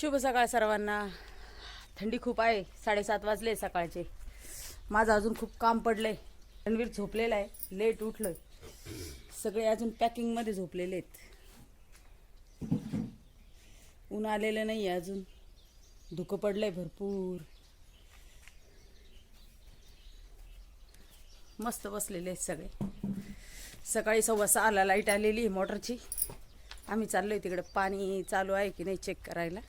शुभ सकाळ सर्वांना. थंडी खूप आहे साडेसात वाजले सकाळचे. माझं अजून खूप काम पडलंय. रणवीर झोपलेला आहे लेट उठलोय. सगळे अजून पॅकिंगमध्ये झोपलेले आहेत. ऊन आलेलं नाही आहे अजून. धुकं पडलंय भरपूर. मस्त बसलेले आहेत सगळे. सकाळी सव्वा सहाला लाइट आलेली आहे मोटरची आम्ही चाललोय तिकडे. पाणी चालू आहे की नाही चेक करायला.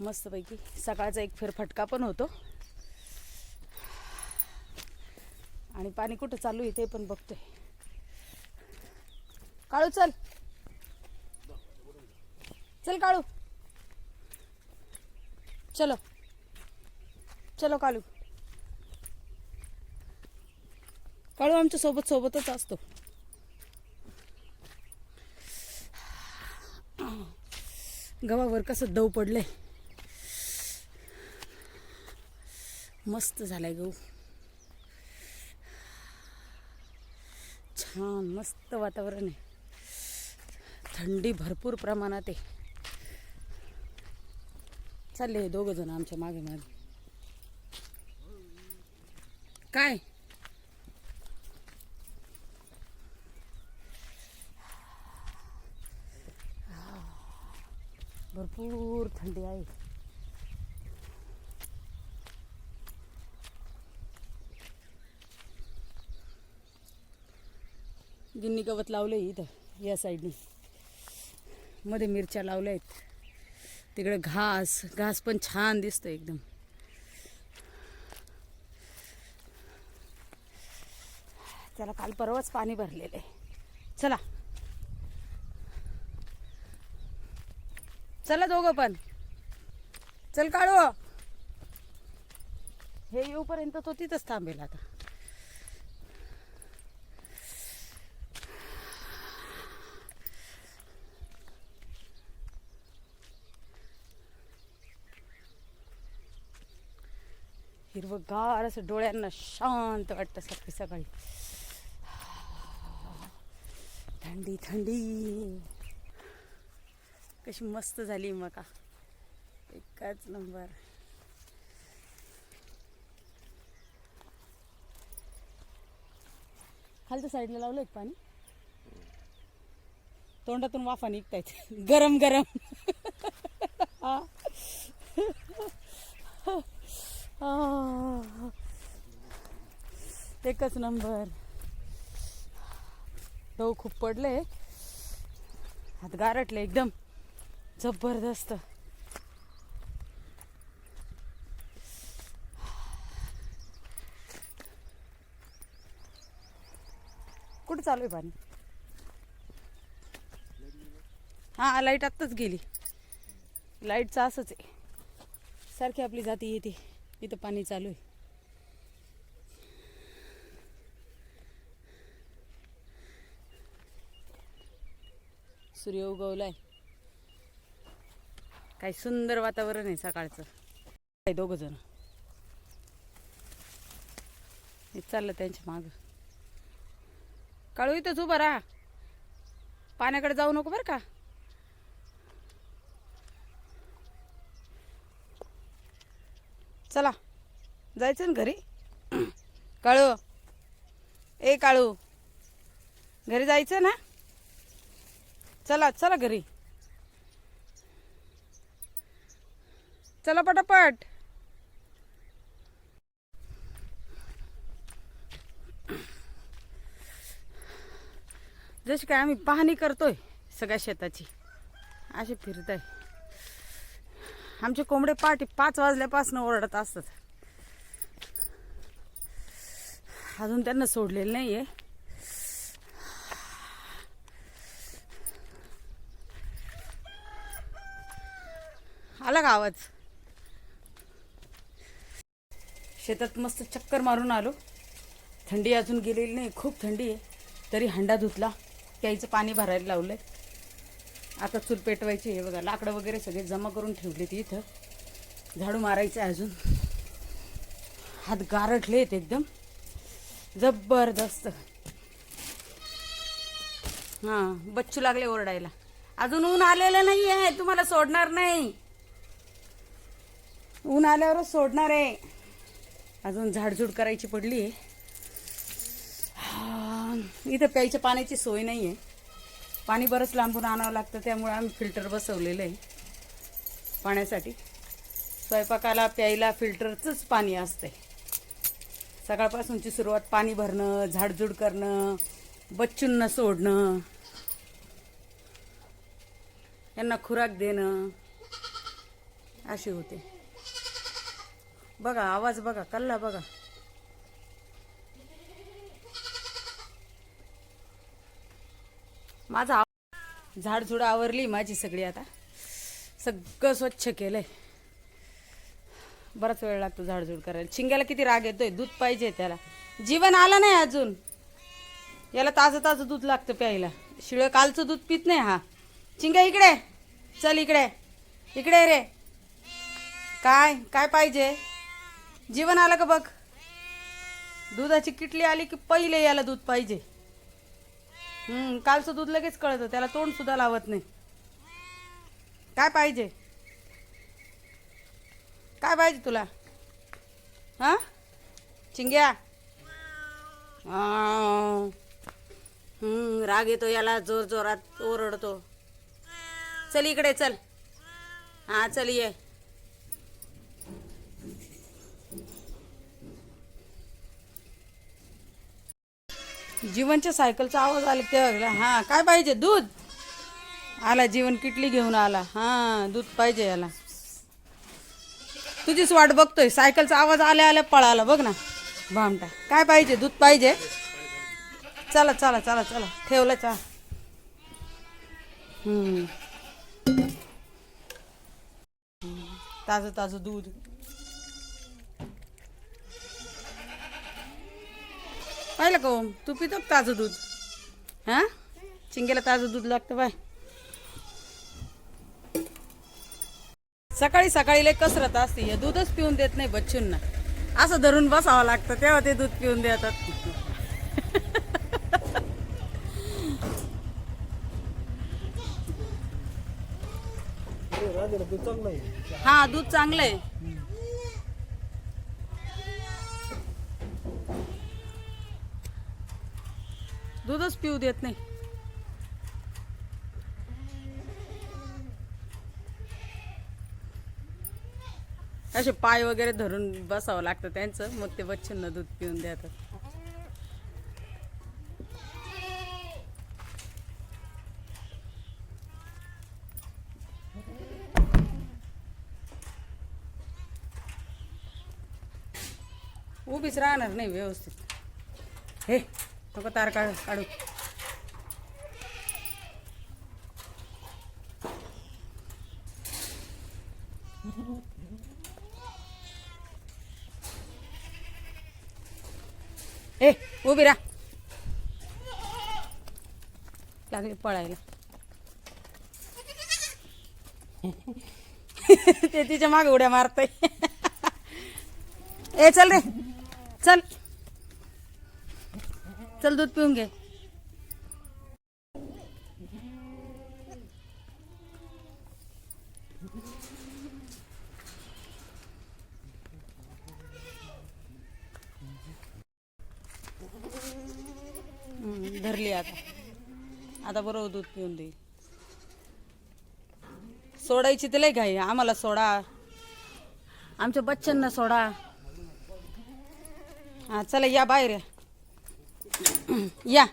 मस्तपैकी सकाळचा एक फेर फटका पण होतो. आणि पाणी कुठं चालू आहे ते पण बघतोय. काळू चल. चल काळू. चलो. चलो काळू. काळू आमच्यासोबत सोबतच असतो. गव्हावर कसं दव पडलंय. मस्त झालाय गहू छान मस्त वातावरण आहे. थंडी भरपूर प्रमाणात आहे. चालले हे दोघ जण आमच्या मागे मागे. काय? भरपूर थंडी आहे. गिन्नी गवत लावलं इथं या साईडनी. मध्ये मिरच्या लावल्या आहेत तिकडे घास घास पण छान दिसतं एकदम. त्याला काल परवाच पाणी भरलेलं आहे चला. चला दोघं पण. चल काढू हे येऊपर्यंत तो तिथंच थांबेल आता. हिरवगार असं डोळ्यांना शांत वाटतं सकाळी सकाळी थंडी थंडी. कशी मस्त झाली मका. एकाच नंबर. खालच्या साईडला लावलं एक पाणी? तोंडातून वाफा निघतायत. गरम गरम. हा. एकच नंबर. गहू खूप पडले हात गारटले एकदम. जबरदस्त. कुठं चालू आहे पाणी? हा लाइट आत्ताच गेली. लाईटचं असंच आहे. सारखी आपली जाती येते. इथं पाणी चालू आहे. सूर्य उगवलाय. काय सुंदर वातावरण आहे सकाळचं. काय दोघ जण. चाललं त्यांच्या माग. काळू इथंच उभं राहा. पाण्याकडे जाऊ नको बरं का? चला. जायचं ना घरी? काळू. ए काळू. घरी जायचं ना? चला चला घरी. चला पटापट. जशी काय आम्ही पाहणी करतोय सगळ्या शेताची असे फिरत आहे आमचे कोंबडे पाठी पाच वाजल्यापासून ओरडत असतात. अजून त्यांना सोडलेलं नाही आहे आला का आवाज? शेतात मस्त चक्कर मारून आलो. थंडी अजून गेलेली नाही खूप थंडी आहे. तरी हंडा धुतला. प्यायचं पाणी भरायला लावलंय. आता चूल पेटवायची हे बघा लाकडं वगैरे सगळे जमा करून ठेवले ती इथं. झाडू मारायचं अजून. हात गारटले आहेत एकदम. जबरदस्त. हां बच्चू लागले ओरडायला. अजून ऊन आलेलं नाही आहे तुम्हाला सोडणार नाही. ऊन आल्यावरच सोडणार आहे. अजून झाडझूड करायची पडली आहे हा, इथं प्यायच्या पाण्याची सोय नाही आहे पाणी बरंच लांबून आणावं लागतं त्यामुळे आम्ही फिल्टर बसवलेलं आहे पाण्यासाठी. स्वयंपाकाला प्यायला फिल्टरचंच पाणी असतंय. सकाळपासूनची सुरुवात पाणी भरणं झाडझूड करणं बच्चूंना सोडणं यांना खुराक देणं अशी होते. बघा आवाज बघा कल्ला बघा. माझा आव- झाडझुड आवरली माझी सगळी आता. सगळं स्वच्छ केलंय. बराच वेळ लागतो झाडझूड करायला. शिंग्याला किती राग येतोय? दूध पाहिजे त्याला. जीवन आलं नाही अजून. याला ताजं ताजं दूध लागतं प्यायला. शिळं कालचं दूध पित नाही हा. चिंग्या इकडे. चल इकडे. इकडे रे. काय? काय पाहिजे? जीवन आलं का बघ? दुधाची किटली आली की पहिले याला दूध पाहिजे. हम्म कालचं दूध लगेच कळतं. त्याला तोंड सुद्धा लावत नाही. काय पाहिजे? काय पाहिजे तुला? हा? चिंग्या? राग येतो याला जोर जोरात ओरडतो. चल इकडे चल. हा चल ये. जीवनच्या सायकलचा आवाज आला तेव्हा हा काय पाहिजे दूध? आला जीवन किटली घेऊन आला. हा दूध पाहिजे याला. तुझीच वाट बघतोय सायकलचा आवाज आल्या आल्या पळाला बघ ना. भामटा काय पाहिजे दूध पाहिजे? चला चला चला चला ठेवलं चा ताजं ताजं दूध पाहिलं का ओम तू पितो ताजं दूध? हा? चिंगेला ताजं दूध लागतं बाय. सकाळी सकाळी लय कसरत असते. हे दूधच पिऊन देत नाही बच्चूंना. असं धरून बसावं लागतं तेव्हा ते दूध पिऊन देतात. हा दूध चांगलं आहे. दूधच पिऊ देत नाही. असे पाय वगैरे धरून बसावं लागतं त्यांचं मग ते बच्चूंना दूध पिऊन देतात. उभीच राहणार नाही व्यवस्थित. हे. नको तार काढ काढू. ए उभी राहा. लागली पळायला. ते तिच्यामागे उड्या मारतय. ए चल रे. चल. चल दूध पिऊन घे. धरली आता. आता बरोबर दूध पिऊन देईल सोडायची तर घाई आम्हाला सोडा. आमच्या बच्चांना सोडा. हा चला या बाहेर या. या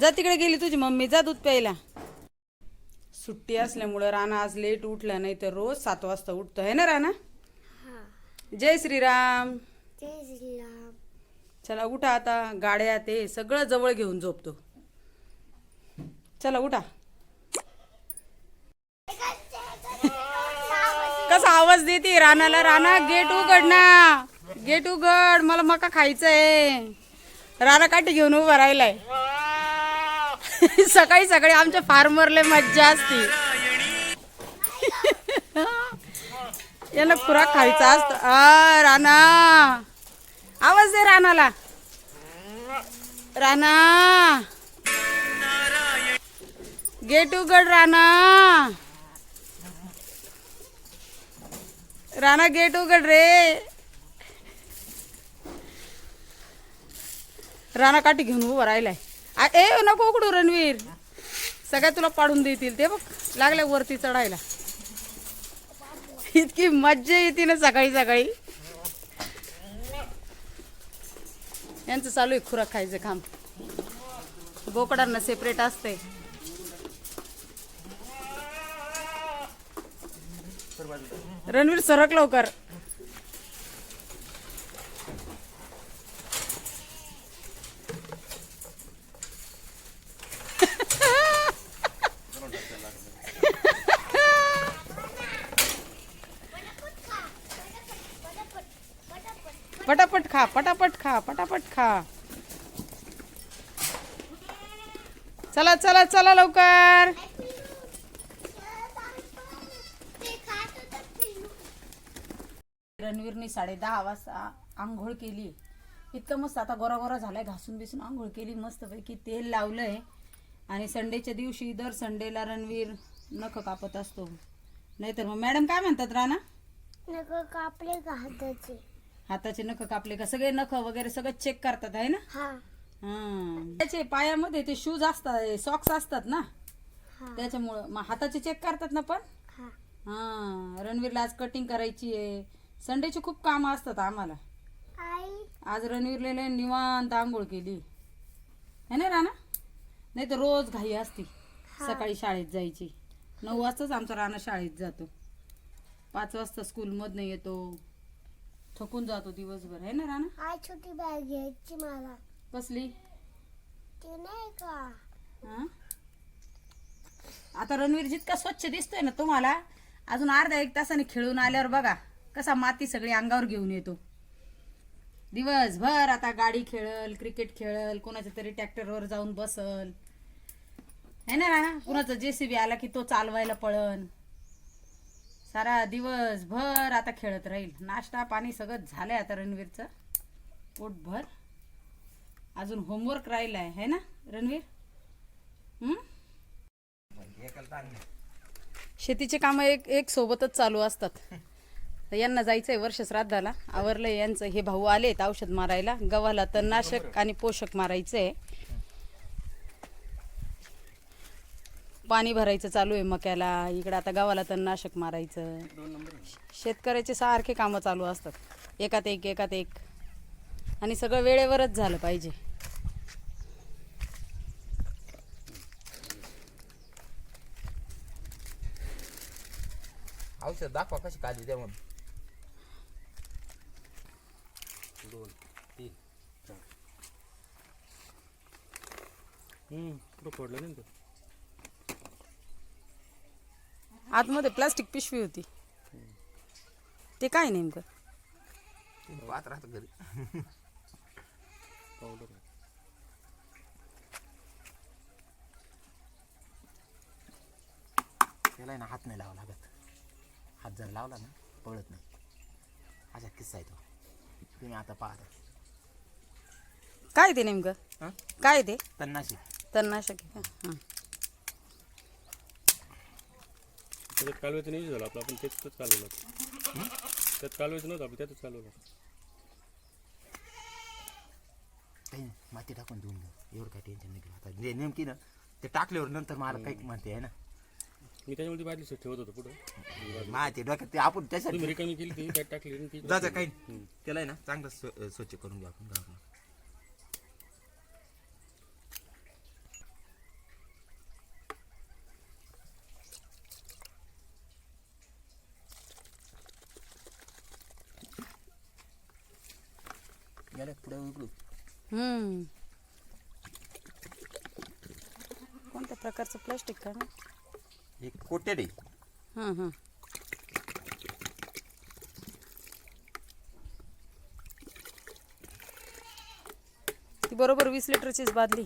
जा तिकडे गेली तुझी मम्मी जा दूध प्यायला. सुट्टी असल्यामुळं राणा आज लेट उठला नाही तर रोज सात वाजता उठतो. आहे ना राणा? जय श्रीराम. जय श्रीराम. चला उठा आता. गाड्या ते सगळं जवळ घेऊन झोपतो. चला उठा कसा आवाज देते रानाला. राणा गेट उघड ना. गेट उघड. मला मका खायचंय. राणा काठी घेऊन उभा राहिलाय. सकाळी सकाळी आमच्या फार्मरला मज्जा असते. याला खुराक खायचा असत. आ राणा आवाज दे रानाला. राणा गेट उघड राणा राणा गेट उघड रे. राणा काठी घेऊन उभं राहिलाय. ए नको उघडू रणवीर. सगळ्या तुला पाडून देतील ते बघ लागल्या वरती चढायला. इतकी मज्जा येते ना सकाळी सकाळी. यांचं चालू आहे खुराक खायचं काम. बोकडांना सेपरेट असते रणवीर सरक लवकर. पटापट खा पटापट खा पटापट खा. चला चला चला लवकर. रणवीरने साडे दहा वाजता आंघोळ केली. इतकं मस्त आता गोरा गोरा झालाय घासून बिसून आंघोळ केली मस्तपैकी तेल लावलंय. आणि संडेच्या दिवशी दर संडेला रणवीर नख कापत असतो. नाहीतर मग मॅडम काय म्हणतात राणा? नको कापले का हाताचे? हाताचे नख कापले का? सगळे नख वगैरे सगळं चेक करतात आहे ना. त्याचे पायामध्ये ते शूज असतात सॉक्स असतात ना? त्याच्यामुळं. मग हाताचे चेक करतात ना पण? हा. रणवीरला आज कटिंग करायची आहे. संडेची खूप कामं असतात आम्हाला. आज रणवीरला लय निवांत आंघोळ केली. है ना राणा? नाही तर रोज घाई असती सकाळी शाळेत जायची. नऊ वाजताच आमचा राणा शाळेत जातो. पाच वाजता स्कूलमधनं येतो. थकून जातो दिवसभर. है ना राणा? आई छोटी बॅग घ्यायची मला. कसली? ती नाही का? हा? आता रणवीर जितका स्वच्छ दिसतोय ना तुम्हाला अजून अर्धा एक तासाने खेळून आल्यावर बघा. कसा माती सगळी अंगावर घेऊन येतो. दिवसभर आता गाडी खेळल क्रिकेट खेळल कोणाच्या तरी ट्रॅक्टरवर जाऊन बसल. है ना राणा? कुणाचा जेसीबी आला की तो चालवायला पळन. सारा दिवसभर आता खेळत राहील. नाश्ता पाणी सगळं झालंय आता रणवीरचं. पोटभर. अजून होमवर्क राहिलाय. है ना रणवीर? हम्म? शेतीचे कामं एक एक सोबतच चालू असतात. तर यांना जायचंय वर्ष श्राद्धाला. आवरलं यांचं. हे भाऊ आलेत औषध मारायला. गव्हाला तणनाशक आणि पोषक मारायचंय. पाणी भरायचं चालू आहे मक्याला. इकडं आता गव्हाला तणनाशक मारायचं. शेतकऱ्याचे सारखे कामं चालू असतात. एकात एक एकात एक. आणि सगळं वेळेवरच झालं पाहिजे. औषध दाखवा कशी काळजी द्या म्हणून दोन तीन चार हम्म पुढं फोडलं नाही आतमध्ये प्लास्टिक पिशवी होती. ते काय नेमकं? पाहत राहतं घरी. पावडर त्याला ना हात नाही लावा लागत. हात जर लावला ना पळत नाही. असा किस्सा आहे तो. तुम्ही आता पाहता. काय ते नेमकं? काय ते? तन्नाशी. तणनाशक. हां. त्याच्यात कालवायचं नाही झालं आपलं आपण त्याच्यातच चालवलं त्यात कालवायचं नव्हतं आपण त्यातच चालवलं काही नाही, माती टाकून देऊन घेऊ एवढं काही टेन्शन नाही घेऊ आता जे नेमकी ना ते टाकल्यावर नंतर मला काही म्हणते आहे ना मी त्याच्यामध्ये बादली सेट ठेवत होतो पुढं. माती डोक्यात ते आपण त्यासाठी तुम्ही रिकामी केली ती त्यात टाकली आणि ती जायचं काही. त्याला आहे ना चांगलं स्व- स्वच्छ करून घेऊ आपण गावाला हम्म. कोणत्या प्रकारचं प्लास्टिक का हे कोटेड आहे. हां हां. ती बरोबर वीस लिटरचीच बादली.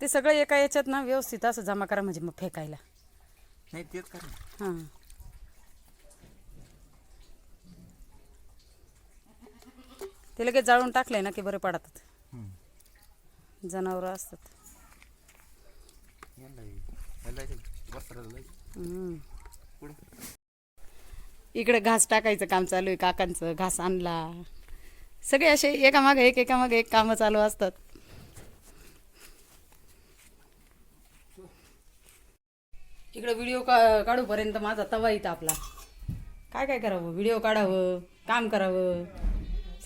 ते सगळं एका याच्यात ना व्यवस्थित असं जमा करा म्हणजे मग फेकायला. नाही तेच करा हां. ते लगेच जाळून टाकलंय ना की बरे पडतात. जनावरं असतात. इकडे घास टाकायचं काम चालू आहे काकांचं घास आणला. सगळे असे एकामागे एक एकामागे एक कामं चालू असतात. इकडे व्हिडिओ का काढूपर्यंत माझा तवा इथं आपला. काय काय करावं? व्हिडिओ काढावं काम करावं.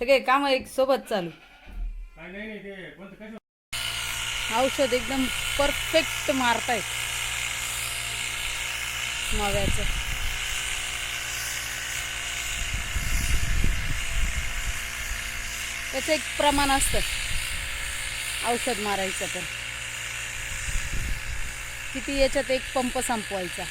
सगळे कामं एक सोबत चालू. औषध एकदम परफेक्ट मारतायत. माव्याचं. त्याचं एक प्रमाण असतं. औषध मारायचं तर. किती याच्यात एक पंप संपवायचा.